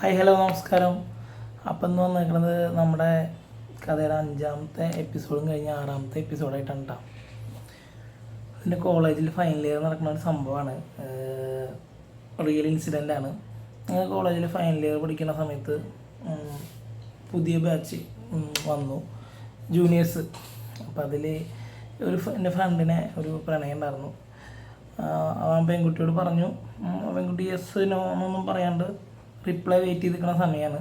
Hi hello നമസ്കാരം. അപ്പം എന്ന് വന്നേക്കുന്നത് നമ്മുടെ കഥയുടെ അഞ്ചാമത്തെ എപ്പിസോഡും കഴിഞ്ഞ് ആറാമത്തെ എപ്പിസോഡായിട്ടാണ് കേട്ടോ എന്റെ കോളേജിൽ ഫൈനൽ ഇയർ നടക്കുന്ന ഒരു സംഭവമാണ്. റിയൽ ഇൻസിഡന്റ് ആണ്. ഞങ്ങൾ കോളേജിൽ ഫൈനൽ ഇയർ പഠിക്കുന്ന സമയത്ത് പുതിയ ബാച്ച് വന്നു. ജൂനിയേഴ്സ് അപ്പം അതിൽ ഒരു എന്റെ ഫ്രണ്ടിനെ ഒരു പ്രണയം ഉണ്ടായിരുന്നു. അവൻ പെൺകുട്ടിയോട് പറഞ്ഞു പെൺകുട്ടി യെസ് നോ എന്നൊന്നും പറയാണ്ട് റിപ്ലൈ വെയിറ്റ് ചെയ്ത് നിൽക്കുന്ന സമയമാണ്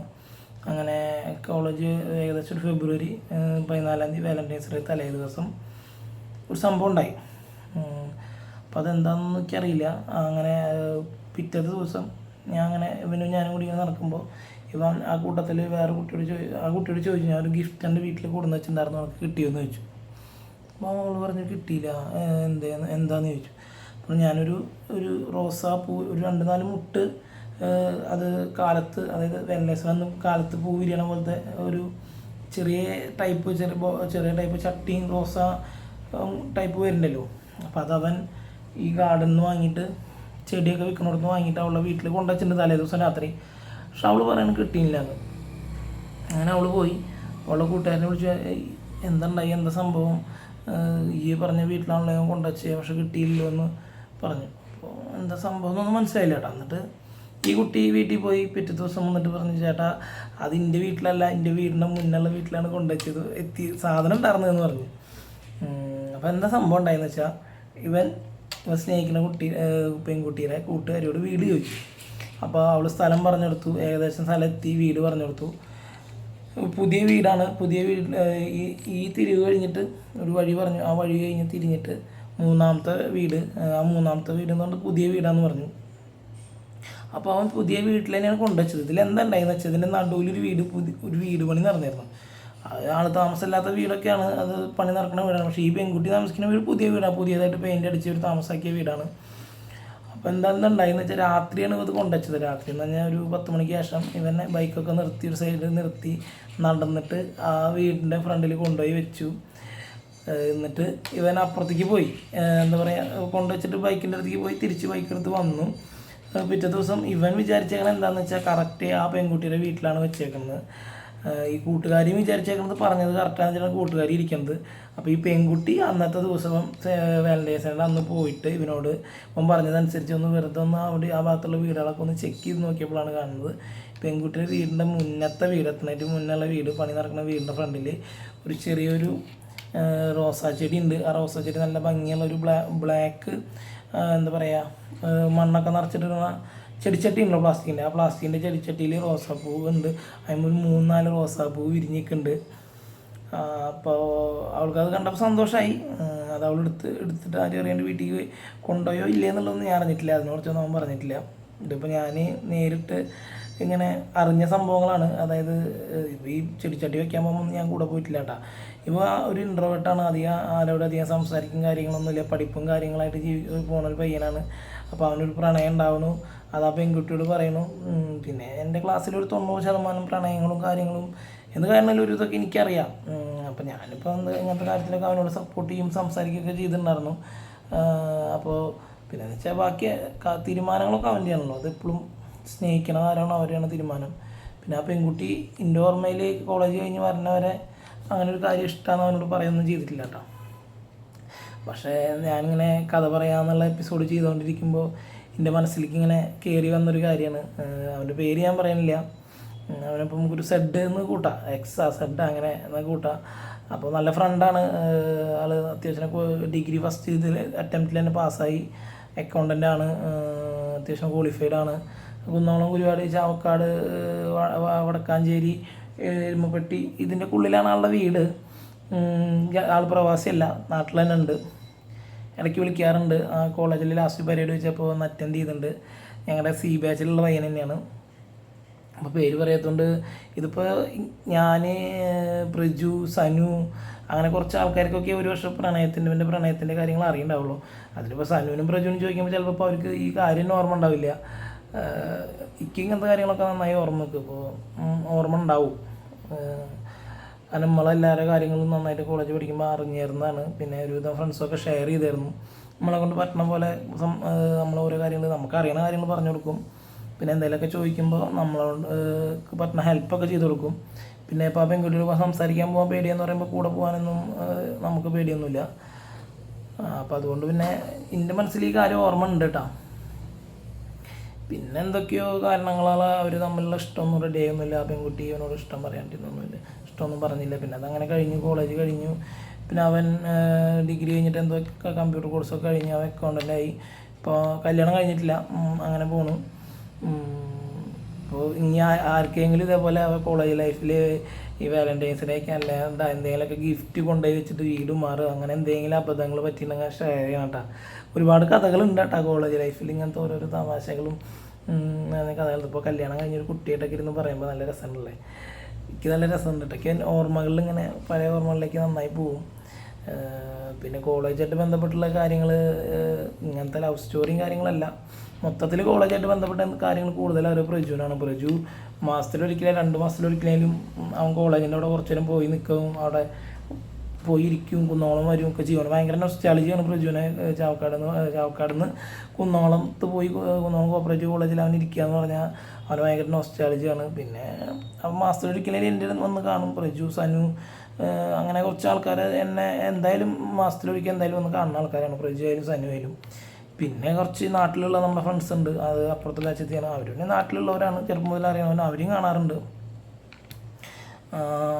അങ്ങനെ കോളേജ് ഏകദേശം ഒരു ഫെബ്രുവരി പതിനാലാം തീയതി വാലന്റൈൻസ് ഡേ തലേ ദിവസം ഒരു സംഭവം ഉണ്ടായി. അപ്പോൾ അതെന്താണെന്ന് എനിക്കറിയില്ല. അങ്ങനെ പിറ്റത്തെ ദിവസം ഞാൻ അങ്ങനെ ഇവനും ഞാനും കൂടി ഇങ്ങനെ നടക്കുമ്പോൾ ഇവൻ ആ കൂട്ടത്തിൽ വേറെ കുട്ടിയോട് ചോദി ആ കുട്ടിയോട് ചോദിച്ചു ഞാൻ ഒരു ഗിഫ്റ്റ് എന്റെ വീട്ടിൽ കൊടുന്ന് വെച്ചിട്ടുണ്ടായിരുന്നു അവർക്ക് കിട്ടിയെന്ന്? ചോദിച്ചു. അപ്പോൾ അവൾ പറഞ്ഞു കിട്ടിയില്ല എന്തേന്ന് എന്താന്ന്? ചോദിച്ചു. അപ്പോൾ ഞാനൊരു ഒരു റോസാ പൂ ഒരു രണ്ട് നാല് മുട്ട് അത് കാലത്ത് അതായത് വെള്ളേശ്വരം കാലത്ത് പൂ വിരിയണ പോലത്തെ ഒരു ചെറിയ ടൈപ്പ് ചെറിയ ചെറിയ ടൈപ്പ് ചട്ടിയും റോസ ടൈപ്പ് വരുന്നുണ്ടല്ലോ. അപ്പോൾ അതവൻ ഈ ഗാർഡനിൽ നിന്ന് വാങ്ങിയിട്ട് ചെടിയൊക്കെ വിൽക്കണോടത്ത് വാങ്ങിയിട്ട് അവളുടെ വീട്ടിൽ കൊണ്ടുവച്ചിട്ടുണ്ട് തലേ ദിവസം രാത്രി. പക്ഷെ അവൾ പറയാൻ കിട്ടിയില്ല അത്. അങ്ങനെ അവൾ പോയി. അവളുടെ കൂട്ടുകാരനെ വിളിച്ച് എന്തുണ്ടായി? എന്താ സംഭവം? ഈ പറഞ്ഞ വീട്ടിലാണല്ലോ ഞാൻ കൊണ്ടുവച്ചേ പക്ഷെ കിട്ടിയില്ലോ എന്ന് പറഞ്ഞു. അപ്പോൾ എന്താ സംഭവം എന്നൊന്നും മനസ്സിലായില്ല കേട്ടോ. എന്നിട്ട് ഈ കുട്ടി വീട്ടിൽ പോയി പിറ്റേ ദിവസം വന്നിട്ട് പറഞ്ഞു ചേട്ടാ അത് എന്റെ വീട്ടിലല്ല എന്റെ വീടിന്റെ മുന്നുള്ള വീട്ടിലാണ് കൊണ്ടുവച്ചത്. എത്തി സാധനം ഉണ്ടായിരുന്നതെന്ന് പറഞ്ഞു. അപ്പോൾ എന്താ സംഭവം ഉണ്ടായെന്ന് വെച്ചാൽ ഇവൻ ഇവൻ സ്നേഹിക്കുന്ന കുട്ടി പെൺകുട്ടീനെ കൂട്ടുകാരിയോട് വീട് ചോദിച്ചു. അപ്പോൾ അവൾ സ്ഥലം പറഞ്ഞു കൊടുത്തു ഏകദേശം സ്ഥലം എത്തി വീട് പറഞ്ഞു കൊടുത്തു പുതിയ വീടാണ് പുതിയ വീട് ഈ ഈ തിരിവ് കഴിഞ്ഞിട്ട് ഒരു വഴി പറഞ്ഞു ആ വഴി കഴിഞ്ഞ് തിരിഞ്ഞിട്ട് മൂന്നാമത്തെ വീട് ആ മൂന്നാമത്തെ വീട് എന്ന് പറഞ്ഞാൽ പുതിയ വീടാന്ന് പറഞ്ഞു. അപ്പോൾ അവൻ പുതിയ വീട്ടിൽ തന്നെയാണ് കൊണ്ടുവച്ചത്. ഇതിൽ എന്തുണ്ടായിരുന്നു വെച്ചാൽ ഇതിന്റെ നടുവിൽ ഒരു വീട് പുതിയ ഒരു വീട് പണി നടന്നിരുന്നു. ആൾ താമസമില്ലാത്ത വീടൊക്കെയാണ് അത് പണി നടക്കുന്ന വീടാണ്. പക്ഷേ ഈ പെൺകുട്ടി താമസിക്കുന്ന വീട് പുതിയ വീടാണ് പുതിയതായിട്ട് പെയിന്റ് അടിച്ച് ഒരു താമസാക്കിയ വീടാണ്. അപ്പോൾ എന്താണ് ഉണ്ടായെന്ന് വെച്ചാൽ രാത്രിയാണ് ഇത് കൊണ്ടുവച്ചത്. രാത്രി എന്ന് പറഞ്ഞാൽ ഒരു പത്ത് മണിക്ക് ശേഷം ഇവനെ ബൈക്കൊക്കെ നിർത്തി ഒരു സൈഡിൽ നിർത്തി നടന്നിട്ട് ആ വീടിന്റെ ഫ്രണ്ടിൽ കൊണ്ടുപോയി വെച്ചു. എന്നിട്ട് ഇവൻ അപ്പുറത്തേക്ക് പോയി. എന്താ പറയുക കൊണ്ടുവച്ചിട്ട് ബൈക്കിന്റെ അടുത്തേക്ക് പോയി തിരിച്ച് ബൈക്ക് എടുത്ത് വന്നു. പിറ്റേ ദിവസം ഇവൻ വിചാരിച്ചേക്കണത് എന്താണെന്ന് വെച്ചാൽ കറക്റ്റ് ആ പെൺകുട്ടിയുടെ വീട്ടിലാണ് വെച്ചേക്കുന്നത്. ഈ കൂട്ടുകാരിയും വിചാരിച്ചേക്കുന്നത് പറഞ്ഞത് കറക്റ്റാണെന്ന് വെച്ചാൽ കൂട്ടുകാരി ഇരിക്കുന്നത്. അപ്പോൾ ഈ പെൺകുട്ടി അന്നത്തെ ദിവസം വാലന്റൈൻസ് അന്ന് പോയിട്ട് ഇവനോട് അവൻ പറഞ്ഞതനുസരിച്ച് ഒന്ന് വെറുതെ ഒന്ന് അവിടെ ആ ഭാഗത്തുള്ള വീടുകളൊക്കെ ഒന്ന് ചെക്ക് ചെയ്ത് നോക്കിയപ്പോഴാണ് കാണുന്നത്. പെൺകുട്ടിയുടെ വീടിന്റെ മുന്നത്തെ വീട് എത്തണേറ്റ് മുന്നുള്ള വീട് പണി നടക്കുന്ന വീടിന്റെ ഫ്രണ്ടിൽ ഒരു ചെറിയൊരു റോസാ ചെടി ഉണ്ട്. ആ റോസാ ചെടി നല്ല ഭംഗിയുള്ള ഒരു ബ്ലാ ബ്ലാക്ക് എന്താ പറയുക മണ്ണൊക്കെ നിറച്ചിട്ടിരുന്ന ചെടിച്ചട്ടി ഉണ്ടല്ലോ പ്ലാസ്റ്റിക്കിന്റെ ആ പ്ലാസ്റ്റിക്കിന്റെ ചെടിച്ചട്ടിയിൽ റോസാപ്പൂ ഉണ്ട്. അതിന് ഒരു നാല് റോസാപ്പൂ വിരിഞ്ഞിക്കുന്നുണ്ട് അപ്പോൾ അവൾക്കത് കണ്ടപ്പോൾ സന്തോഷമായി അത് അവൾ എടുത്ത് എടുത്തിട്ട് ആരും അറിയാണ്ട് വീട്ടിൽ കൊണ്ടുപോയോ ഇല്ലേ എന്നുള്ളതൊന്നും ഞാൻ അറിഞ്ഞിട്ടില്ല. അതിനെക്കുറിച്ചൊന്നും അവൻ പറഞ്ഞിട്ടില്ല. ഇതിപ്പോൾ ഞാൻ നേരിട്ട് ഇങ്ങനെ അറിഞ്ഞ സംഭവങ്ങളാണ്. അതായത് ഈ ചെടിച്ചട്ടി വെക്കാൻ പോകുമ്പോൾ ഞാൻ കൂടെ പോയിട്ടില്ല കേട്ടോ ഇപ്പോൾ ഒരു ഇൻട്രോവേർട്ടാണ് അധികം ആരോടും അധികം സംസാരിക്കും കാര്യങ്ങളൊന്നുമില്ല പഠിപ്പും കാര്യങ്ങളായിട്ട് ജീവി പോണ ഒരു പയ്യനാണ്. അപ്പോൾ അവനൊരു പ്രണയം ഉണ്ടാവുന്നു. അത് പെൺകുട്ടിയോട് പറയണു ഉം, പിന്നെ എന്റെ ക്ലാസ്സിൽ ഒരു തൊണ്ണൂറ് ശതമാനം പ്രണയങ്ങളും കാര്യങ്ങളും എന്ത് കാരണം ഒരു ഇതൊക്കെ എനിക്കറിയാം. അപ്പോൾ ഞാനിപ്പോൾ എന്ത് ഇങ്ങനത്തെ കാര്യത്തിലൊക്കെ അവനോട് സപ്പോർട്ട് ചെയ്യും സംസാരിക്കുകയൊക്കെ ചെയ്തിട്ടുണ്ടായിരുന്നു. അപ്പോൾ പിന്നെ എന്ന് വെച്ചാൽ ബാക്കി തീരുമാനങ്ങളൊക്കെ തീരുമാനങ്ങളൊക്കെ അവന്റെയാണല്ലോ അതെപ്പോഴും സ്നേഹിക്കണ ആരാണോ അവരെയാണ് തീരുമാനം. പിന്നെ ആ പെൺകുട്ടി എന്റെ ഓർമ്മയിൽ കോളേജ് കഴിഞ്ഞ് വരണവരെ അങ്ങനെ ഒരു കാര്യം ഇഷ്ടമാണ് അവനോട് പറയുകയൊന്നും ചെയ്തിട്ടില്ല കേട്ടോ പക്ഷേ ഞാനിങ്ങനെ കഥ പറയാമെന്നുള്ള എപ്പിസോഡ് ചെയ്തുകൊണ്ടിരിക്കുമ്പോൾ എന്റെ മനസ്സിലേക്ക് ഇങ്ങനെ കയറി വന്നൊരു കാര്യമാണ് അവന്റെ പേര് ഞാൻ പറയുന്നില്ല അവനിപ്പം ഒരു സെഡ് എന്ന് കൂട്ടാം. എക്സ് ആ സെഡ് അങ്ങനെ എന്ന് കൂട്ടാം. അപ്പോൾ നല്ല ഫ്രണ്ടാണ് ആൾ അത്യാവശ്യം ഡിഗ്രി ഫസ്റ്റ് ഇതിൽ അറ്റംപ്റ്റിൽ തന്നെ പാസ്സായി അക്കൗണ്ടന്റ് ആണ്. അത്യാവശ്യം ക്വാളിഫൈഡ് ആണ്. കുന്നോളം കുരുവാട് ചാവക്കാട് വടക്കാഞ്ചേരി എരുമപ്പെട്ടി ഇതിന്റെ ഉള്ളിലാണ് ആളുടെ വീട്. ആൾ പ്രവാസിയല്ല നാട്ടിൽ തന്നെ ഉണ്ട്. ഇടയ്ക്ക് വിളിക്കാറുണ്ട്. ആ കോളേജിൽ ലാസ്റ്റ് പരേഡ് വെച്ചപ്പോൾ ഒന്ന് അറ്റൻഡ് ചെയ്തിട്ടുണ്ട്. ഞങ്ങളുടെ സി ബാച്ചിലുള്ള പയ്യൻ തന്നെയാണ്. അപ്പോൾ പേര് പറയാത്തതുകൊണ്ട് ഇതിപ്പോൾ ഞാൻ പ്രജു സനു അങ്ങനെ കുറച്ച് ആൾക്കാർക്കൊക്കെ ഒരു വർഷം പ്രണയത്തിന്റെ പിന്നെ പ്രണയത്തിന്റെ കാര്യങ്ങൾ അറിയണ്ടാവുള്ളൂ. അതിലിപ്പോൾ സനുവിനും പ്രജുവിനും ചോദിക്കുമ്പോൾ ചിലപ്പോൾ അവർക്ക് ഈ കാര്യം ഓർമ്മ ഉണ്ടാവില്ല. ഇക്ക് ഇങ്ങനത്തെ കാര്യങ്ങളൊക്കെ നന്നായി ഓർമ്മ വെക്കും ഇപ്പോൾ ഓർമ്മ ഉണ്ടാവും. കാരണം നമ്മളെല്ലാവരുടെ കാര്യങ്ങളും നന്നായിട്ട് കോളേജ് പഠിക്കുമ്പോൾ അറിഞ്ഞിരുന്നതാണ്. പിന്നെ ഒരുവിധം ഫ്രണ്ട്സൊക്കെ ഷെയർ ചെയ്തായിരുന്നു നമ്മളെ കൊണ്ട് പറ്റണ പോലെ നമ്മൾ ഓരോ കാര്യങ്ങൾ നമുക്ക് അറിയണ കാര്യങ്ങൾ പറഞ്ഞു കൊടുക്കും. പിന്നെ എന്തെങ്കിലുമൊക്കെ ചോദിക്കുമ്പോൾ നമ്മളോട് പറ്റുന്ന ഹെൽപ്പൊക്കെ ചെയ്തു കൊടുക്കും. പിന്നെ ഇപ്പോൾ ആ പെൺകുട്ടിയോട് സംസാരിക്കാൻ പോകാൻ പേടിയെന്ന് പറയുമ്പോൾ കൂടെ പോകാനൊന്നും നമുക്ക് പേടിയൊന്നുമില്ല. അപ്പോൾ അതുകൊണ്ട് പിന്നെ എന്റെ മനസ്സിൽ ഈ കാര്യം ഓർമ്മ ഉണ്ട് കേട്ടോ പിന്നെ എന്തൊക്കെയോ കാരണങ്ങളാൽ അവർ തമ്മിലുള്ള ഇഷ്ടമൊന്നും റെഡി ആയൊന്നുമില്ല. ആ പെൺകുട്ടി അവനോട് ഇഷ്ടം പറയാണ്ടിരുന്നൊന്നുമില്ല ഇഷ്ടമൊന്നും പറഞ്ഞില്ല. പിന്നെ അതങ്ങനെ കഴിഞ്ഞു. കോളേജ് കഴിഞ്ഞു. പിന്നെ അവൻ ഡിഗ്രി കഴിഞ്ഞിട്ട് എന്തൊക്കെ കമ്പ്യൂട്ടർ കോഴ്സൊക്കെ കഴിഞ്ഞ് അവൻ അക്കൗണ്ടന്റായി ഇപ്പോൾ കല്യാണം കഴിഞ്ഞിട്ടില്ല. അങ്ങനെ പോണു. അപ്പോൾ ഇനി ആർക്കെങ്കിലും ഇതേപോലെ കോളേജ് ലൈഫിൽ ഈ വാലന്റൈൻസ് ഡേക്ക് അല്ല എന്താ എന്തെങ്കിലുമൊക്കെ ഗിഫ്റ്റ് കൊണ്ടുപോയി വെച്ചിട്ട് വീട് മാറുക അങ്ങനെ എന്തെങ്കിലും അബദ്ധങ്ങൾ പറ്റിയിട്ടുണ്ടെങ്കിൽ ഷെയർ ചെയ്യണം കേട്ടോ ഒരുപാട് കഥകളുണ്ട് കേട്ടോ കോളേജ് ലൈഫിൽ ഇങ്ങനത്തെ ഓരോരോ തമാശകളും കഥകൾ ഇപ്പോൾ കല്യാണം കഴിഞ്ഞൊരു കുട്ടിയായിട്ടൊക്കെ ഇരുന്ന് പറയുമ്പോൾ നല്ല രസമുണ്ടല്ലേ? എനിക്ക് നല്ല രസമുണ്ട് കേട്ടോ എനിക്ക് ഓർമ്മകളിൽ ഇങ്ങനെ പഴയ ഓർമ്മകളിലേക്ക് നന്നായി പോവും. പിന്നെ കോളേജായിട്ട് ബന്ധപ്പെട്ടുള്ള കാര്യങ്ങൾ ഇങ്ങനത്തെ ലവ് സ്റ്റോറിയും കാര്യങ്ങളല്ല. മൊത്തത്തിൽ കോളേജായിട്ട് ബന്ധപ്പെട്ട കാര്യങ്ങൾ കൂടുതൽ അറിവ് പ്രജുവിനാണ് പ്രജു മാസത്തിലൊരിക്കലും രണ്ട് മാസത്തിലൊരിക്കലും അവൻ കോളേജിന്റെ അവിടെ കുറച്ചു നേരം പോയി നിൽക്കും അവിടെ പോയി ഇരിക്കും കുന്നോളം വരും. ഒക്കെ ചെയ്യണം ഭയങ്കര നൊസ്റ്റാളജിയാണ് പ്രജുവിനെ ചാവക്കാട് നിന്ന് ചാവക്കാട് നിന്ന് കുന്നോളത്ത് പോയി കുന്നോളം കോപ്പറേറ്റീവ് കോളേജിൽ അവൻ ഇരിക്കുക എന്ന് പറഞ്ഞാൽ അവന് ഭയങ്കര നൊസ്റ്റാളജിയാണ് പിന്നെ അവൻ മാസത്തിലൊരിക്കലും എന്റെ വന്ന് കാണും. പ്രജു സനു അങ്ങനെ കുറച്ച് ആൾക്കാർ എന്നെ എന്തായാലും മാസത്തിലൊരിക്കൽ എന്തായാലും വന്ന് കാണുന്ന ആൾക്കാരാണ്. പ്രജു ആയാലും സനു ആയാലും. പിന്നെ കുറച്ച് നാട്ടിലുള്ള നമ്മുടെ ഫ്രണ്ട്സ് ഉണ്ട്. അത് അപ്പുറത്തെ രാജ്യത്തെയാണ് അവർ നാട്ടിലുള്ളവരാണ്. ചെറുപ്പം മുതൽ അറിയണവൻ അവരും കാണാറുണ്ട്.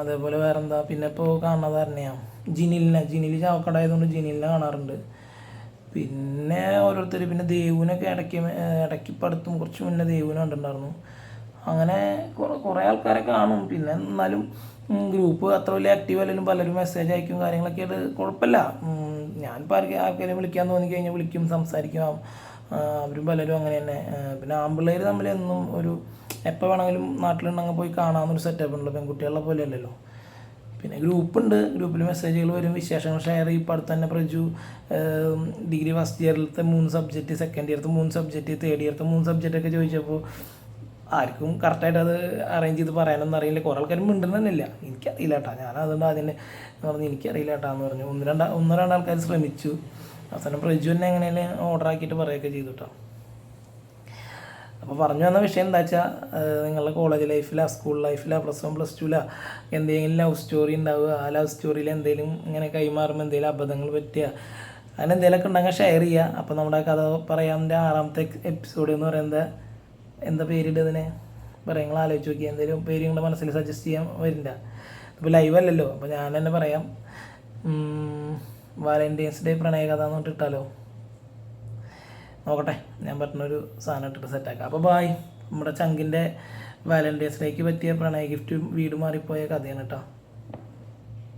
അതേപോലെ അതേപോലെ വേറെന്താ? പിന്നെ ഇപ്പോൾ കാണുന്നത് തന്നെയാണ് ജിനിലിനെ. ജിനിൽ ചാവക്കടായതുകൊണ്ട് ജിനിലിനെ കാണാറുണ്ട്. പിന്നെ ഓരോരുത്തർ പിന്നെ ദേവുനൊക്കെ ഇടയ്ക്ക് ഇടയ്ക്കിപ്പടുത്തും കുറച്ച് മുന്നേ ദേവുവിനെ കണ്ടിട്ടുണ്ടായിരുന്നു. അങ്ങനെ കുറേ കുറേ ആൾക്കാരെ കാണും. പിന്നെ എന്നാലും ഗ്രൂപ്പ് അത്ര വലിയ ആക്റ്റീവ് അല്ലെങ്കിലും പലരും മെസ്സേജ് അയക്കും കാര്യങ്ങളൊക്കെ ആയിട്ട് കുഴപ്പമില്ല. ഞാനിപ്പോൾ ആർക്കും ആർക്കെങ്കിലും വിളിക്കാൻ തോന്നി കഴിഞ്ഞാൽ വിളിക്കും സംസാരിക്കും. അവരും പലരും അങ്ങനെ തന്നെ. പിന്നെ ആമ്പിള്ളേർ തമ്മിൽ എന്നും ഒരു എപ്പോൾ വേണമെങ്കിലും നാട്ടിലുണ്ടെങ്കിൽ പോയി കാണാമെന്നൊരു സെറ്റപ്പ് ഉണ്ടല്ലോ പെൺകുട്ടികളെ പോലെ അല്ലല്ലോ. പിന്നെ ഗ്രൂപ്പുണ്ട് ഗ്രൂപ്പിൽ മെസ്സേജുകൾ വരും വിശേഷങ്ങൾ ഷെയർ ചെയ്യും. ഇപ്പോൾ അടുത്ത് തന്നെ പ്രജു ഡിഗ്രി ഫസ്റ്റ് ഇയറിലത്തെ മൂന്ന് സബ്ജക്റ്റ് സെക്കൻഡ് ഇയർത്ത് മൂന്ന് സബ്ജക്റ്റ് തേർഡ് ഇയർത്ത് മൂന്ന് സബ്ജക്റ്റൊക്കെ ചോദിച്ചപ്പോൾ ആർക്കും കറക്റ്റായിട്ട് അത് അറേഞ്ച് ചെയ്ത് പറയാനൊന്നും അറിയില്ല. കുറേ ആൾക്കാരും തന്നെയില്ല. എനിക്കറിയില്ല കേട്ടോ. ഞാൻ അതുകൊണ്ട് അതിന് പറഞ്ഞു എനിക്കറിയില്ല കേട്ടോ എന്ന് പറഞ്ഞു. ഒന്ന് രണ്ട് ഒന്ന് രണ്ട് ആൾക്കാർ ശ്രമിച്ചു. അവസാനം പ്രജു തന്നെ എങ്ങനെയാണ് ഓർഡർ ആക്കിയിട്ട് പറയുകയൊക്കെ ചെയ്തു കേട്ടോ. അപ്പോൾ പറഞ്ഞു വന്ന വിഷയം എന്താ വെച്ചാൽ നിങ്ങളുടെ കോളേജ് ലൈഫിലാ സ്കൂൾ ലൈഫിലാ പ്ലസ് വൺ പ്ലസ് ടുലാ എന്തെങ്കിലും ലവ് സ്റ്റോറി ഉണ്ടാവുക. ആ ലവ് സ്റ്റോറിയിൽ എന്തെങ്കിലും ഇങ്ങനെ കൈമാറുമ്പോൾ എന്തെങ്കിലും അബദ്ധങ്ങൾ പറ്റുക. അങ്ങനെ എന്തെങ്കിലുമൊക്കെ ഉണ്ടെങ്കിൽ ഷെയർ ചെയ്യുക. അപ്പോൾ നമ്മുടെ കഥ പറയാന്റെ ആറാമത്തെ എപ്പിസോഡ് എന്ന് പറയുന്നത് എന്താ പേരിട്ടതിനെ പറയാം നിങ്ങൾ ആലോചിച്ച് നോക്കി എന്തെങ്കിലും പേര് നിങ്ങളുടെ മനസ്സിൽ സജസ്റ്റ് ചെയ്യാൻ വരില്ല. അപ്പോൾ ലൈവ് അല്ലല്ലോ അപ്പോൾ ഞാൻ തന്നെ പറയാം. വാലന്റൈൻസ് ഡേ പ്രണയകഥ എന്ന് പറഞ്ഞിട്ട് ഇട്ടാലോ? നോക്കട്ടെ ഞാൻ പറ്റുന്നൊരു സാധനം ഇട്ടിട്ട് സെറ്റാക്കാം അപ്പോൾ ബായ് നമ്മുടെ ചങ്കിന്റെ വാലന്റൈൻസ് ഡേക്ക് പറ്റിയ പ്രണയ ഗിഫ്റ്റ് വീട് മാറിപ്പോയ കഥയാണ് കേട്ടോ.